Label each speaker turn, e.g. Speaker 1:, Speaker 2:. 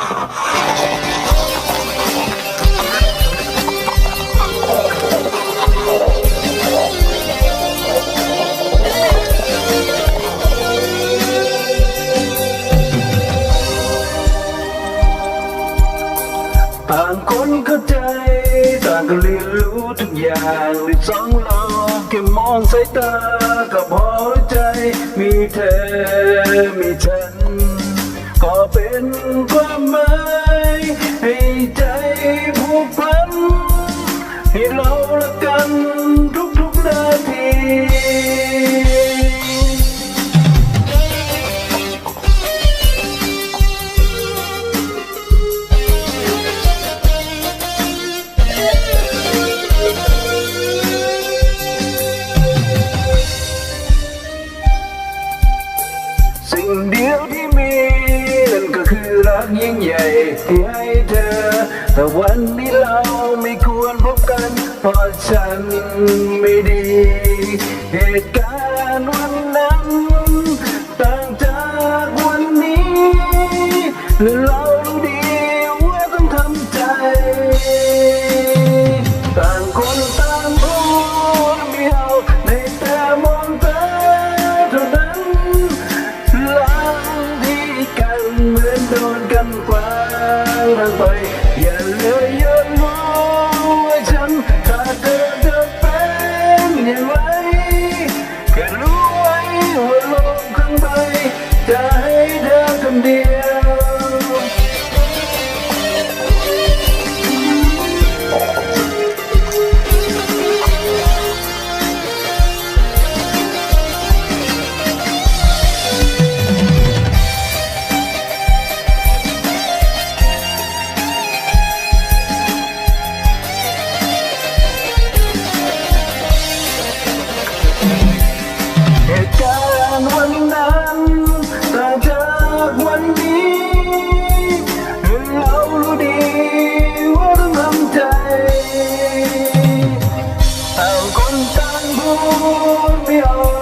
Speaker 1: ต่างคนเข้ใจต่างก็เรียนรู้ทุกอย่างในสองเราแค่มองสายตากับหัวใจ มีเธอ มีฉัน ก็เป็น เป็นว่าไม้ให้ใจผูกพัน ให้เราละกัน กยิ่งใหญ่ที่ให้เธอ แต่วันนี้เราไม่ควรพบกัน เพราะฉันไม่ดี เหตุการณ์วัน 可以。Oh.